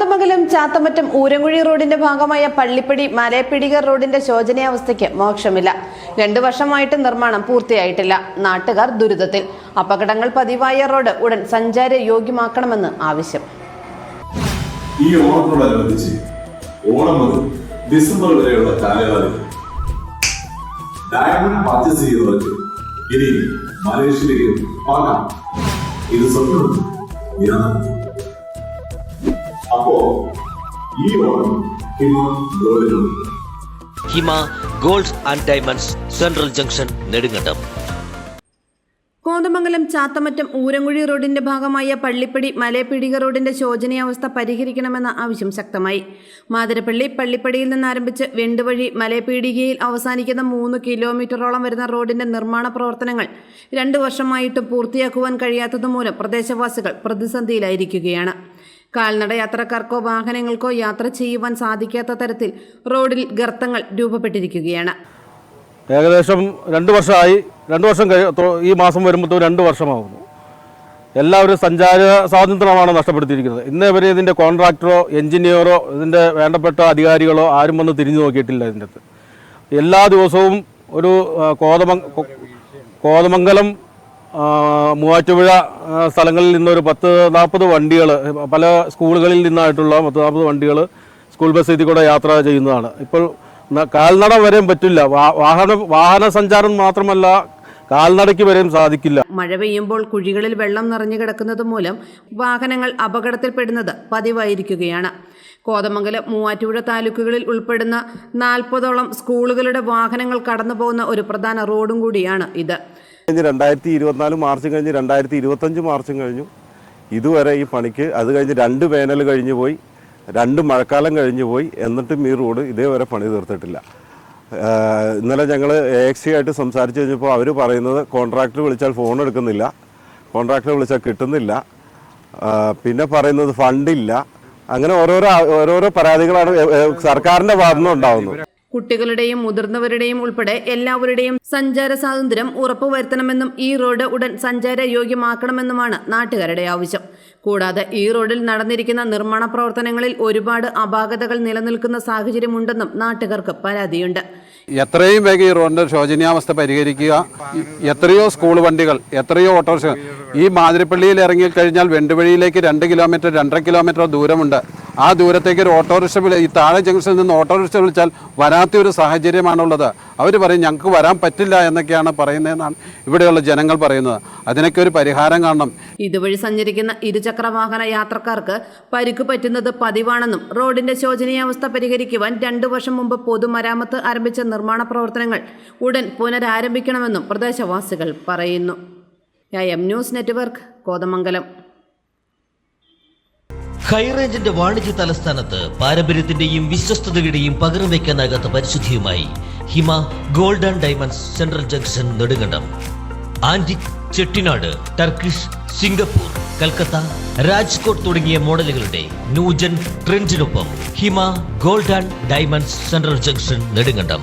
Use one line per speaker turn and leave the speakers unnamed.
കോതമംഗലം ചാത്തമറ്റം ഊരങ്കുഴി റോഡിന്റെ ഭാഗമായ പള്ളിപ്പടി മലയപ്പിടികർ റോഡിന്റെ ശോചനീയാവസ്ഥയ്ക്ക് മോക്ഷമില്ല. രണ്ടു വർഷമായിട്ട് നിർമ്മാണം പൂർത്തിയായിട്ടില്ല. നാട്ടുകാർ ദുരിതത്തിൽ. അപകടങ്ങൾ പതിവായ റോഡ് ഉടൻ സഞ്ചാര യോഗ്യമാക്കണമെന്ന് ആവശ്യം.
ഈ ഓണത്തോടനുബന്ധിച്ച് ഓണം മുതൽ ഡിസംബർ വരെയുള്ള കാലയളവിൽ ഇത് സ്വപ്നം. അപ്പോ ഈ Onam Hima ഗോൾഡിനുണ്ട്
Hima gold and diamonds central junction Nedumkandam.
Kothamangalam Chathamattam Oorankuzhi റോഡിന്റെ ഭാഗമായ പള്ളിപ്പടി മലയപ്പിടിക റോഡിന്റെ ശോചനീയാവസ്ഥ പരിഹരിക്കണമെന്ന ആവശ്യം ശക്തമായി. മാതിരപ്പള്ളി പള്ളിപ്പടിയിൽ നിന്ന് ആരംഭിച്ച് വെണ്ടുവഴി മലയപ്പീടികയിൽ അവസാനിക്കുന്ന മൂന്ന് കിലോമീറ്ററോളം വരുന്ന റോഡിന്റെ നിർമ്മാണ പ്രവർത്തനങ്ങൾ രണ്ടു വർഷമായിട്ടും പൂർത്തിയാക്കുവാൻ കഴിയാത്തതുമൂലം പ്രദേശവാസികൾ പ്രതിസന്ധിയിലായിരിക്കുകയാണ്. കാൽനട യാത്രക്കാർക്കോ വാഹനങ്ങൾക്കോ യാത്ര ചെയ്യുവാൻ സാധിക്കാത്ത തരത്തിൽ റോഡിൽ ഗർത്തങ്ങൾ രൂപപ്പെട്ടിരിക്കുകയാണ്.
ഏകദേശം രണ്ട് വർഷമായി രണ്ട് വർഷം ഈ മാസം വരുമ്പോൾ രണ്ട് വർഷമാകുന്നു എല്ലാവരും സഞ്ചാര സ്വാതന്ത്ര്യമാണ് നഷ്ടപ്പെടുത്തിയിരിക്കുന്നത്. ഇന്നേ വരെ ഇതിന്റെ കോൺട്രാക്ടറോ എഞ്ചിനീയറോ ഇതിന്റെ വേണ്ടപ്പെട്ട അധികാരികളോ ആരും വന്ന് തിരിഞ്ഞു നോക്കിയിട്ടില്ല ഇതിന്റെ അകത്ത്. എല്ലാ ദിവസവും ഒരു കോതമ കോതമംഗ കോതമംഗലം മൂവാറ്റുപുഴ സ്ഥലങ്ങളിൽ നിന്നൊരു പത്ത് നാൽപ്പത് വണ്ടികൾ പല സ്കൂളുകളിൽ നിന്നായിട്ടുള്ള പത്ത് നാൽപ്പത് വണ്ടികൾ സ്കൂൾ ബസ് ഇതിൽ കൂടെ യാത്ര ചെയ്യുന്നതാണ്. ഇപ്പോൾ കാൽനട വരെയും പറ്റില്ല. വാഹന വാഹന സഞ്ചാരം മാത്രമല്ല കാൽനടയ്ക്ക് വരെയും സാധിക്കില്ല.
മഴ പെയ്യുമ്പോൾ കുഴികളിൽ വെള്ളം നിറഞ്ഞു കിടക്കുന്നത് മൂലം വാഹനങ്ങൾ അപകടത്തിൽപ്പെടുന്നത് പതിവായിരിക്കുകയാണ്. കോതമംഗലം മൂവാറ്റുപുഴ താലൂക്കുകളിൽ ഉൾപ്പെടുന്ന നാൽപ്പതോളം സ്കൂളുകളുടെ വാഹനങ്ങൾ കടന്നു പോകുന്ന ഒരു പ്രധാന റോഡും കൂടിയാണ് ഇത്.
കഴിഞ്ഞ് രണ്ടായിരത്തി ഇരുപത്തിനാല് മാർച്ചും കഴിഞ്ഞ് രണ്ടായിരത്തി ഇരുപത്തഞ്ച് മാർച്ചും കഴിഞ്ഞു. ഇതുവരെ ഈ പണിക്ക് അത് കഴിഞ്ഞ് രണ്ട് വേനൽ കഴിഞ്ഞു പോയി രണ്ട് മഴക്കാലം കഴിഞ്ഞു പോയി എന്നിട്ടും ഈ റോഡ് ഇതേവരെ പണി തീർത്തിട്ടില്ല. ഇന്നലെ ഞങ്ങൾ എ എക്സി ആയിട്ട് സംസാരിച്ച് കഴിഞ്ഞപ്പോൾ അവർ പറയുന്നത് കോൺട്രാക്ടർ വിളിച്ചാൽ ഫോൺ എടുക്കുന്നില്ല കോൺട്രാക്ടർ വിളിച്ചാൽ കിട്ടുന്നില്ല. പിന്നെ പറയുന്നത് ഫണ്ടില്ല. അങ്ങനെ ഓരോരോ ഓരോരോ പരാതികളാണ് സർക്കാരിന്റെ ഭാഗത്തുനിന്ന് ഉണ്ടാകുന്നത്
കുട്ടികളുടെയും മുതിർന്നവരുടെയും ഉൾപ്പെടെ എല്ലാവരുടെയും സഞ്ചാര സ്വാതന്ത്ര്യം ഉറപ്പുവരുത്തണമെന്നും ഈ റോഡ് ഉടൻ സഞ്ചാര യോഗ്യമാക്കണമെന്നുമാണ് നാട്ടുകാരുടെ ആവശ്യം. കൂടാതെ ഈ റോഡിൽ നടന്നിരിക്കുന്ന നിർമ്മാണ പ്രവർത്തനങ്ങളിൽ ഒരുപാട് അപാകതകൾ നിലനിൽക്കുന്ന സാഹചര്യമുണ്ടെന്നും നാട്ടുകാർക്ക് പരാതിയുണ്ട്.
എത്രയും വേഗം ഈ റോഡിന്റെ ശോചനീയാവസ്ഥ പരിഹരിക്കുക. എത്രയോ സ്കൂൾ വണ്ടികൾ എത്രയോ ഓട്ടോറിക്ഷ ഈ മാതിരിപ്പള്ളിയിൽ ഇറങ്ങി കഴിഞ്ഞാൽ വെണ്ടുവഴിയിലേക്ക് രണ്ട് കിലോമീറ്റർ രണ്ടര കിലോമീറ്റർ ദൂരമുണ്ട്. ആ ദൂരത്തേക്ക് ഒരു ഓട്ടോറിക്ഷ ഈ താഴെ ജംഗ്ഷനിൽ നിന്ന് ഓട്ടോറിക്ഷ വിളിച്ചാൽ വരാത്ത ഒരു സാഹചര്യമാണുള്ളത്. അവർ പറയും ഞങ്ങൾക്ക് വരാൻ പറ്റില്ല എന്നൊക്കെയാണ് പറയുന്നതെന്നാണ് ഇവിടെയുള്ള ജനങ്ങൾ പറയുന്നത്. അതിനൊക്കെ ഒരു പരിഹാരം കാണണം.
ഇതുവഴി സഞ്ചരിക്കുന്ന ഇരുചക്ര വാഹന യാത്രക്കാർക്ക് പരിക്ക് പറ്റുന്നത് പതിവാണെന്നും റോഡിന്റെ ശോചനീയാവസ്ഥ പരിഹരിക്കുവാൻ രണ്ടു വർഷം മുമ്പ് പൊതുമരാമത്ത് ആരംഭിച്ച നിർമ്മാണ പ്രവർത്തനങ്ങൾ ഉടൻ പുനരാരംഭിക്കണമെന്നും പ്രദേശവാസികൾ പറയുന്നു. M news network Kothamangalam.
ഹൈറേഞ്ചിന്റെ വാണിജ്യ തലസ്ഥാനത്ത് പാരമ്പര്യത്തിന്റെയും വിശ്വസ്തതയുടെയും പകരം വയ്ക്കാനാകാത്ത പരിശുദ്ധിയുമായി Hima gold and diamonds central junction Nedumkandam. Antique Chettinad Turkish Singapore Calcutta Rajkot തുടങ്ങിയ മോഡലുകളുടെ new gen ട്രെൻഡിനൊപ്പം Hima gold and diamonds central junction Nedumkandam.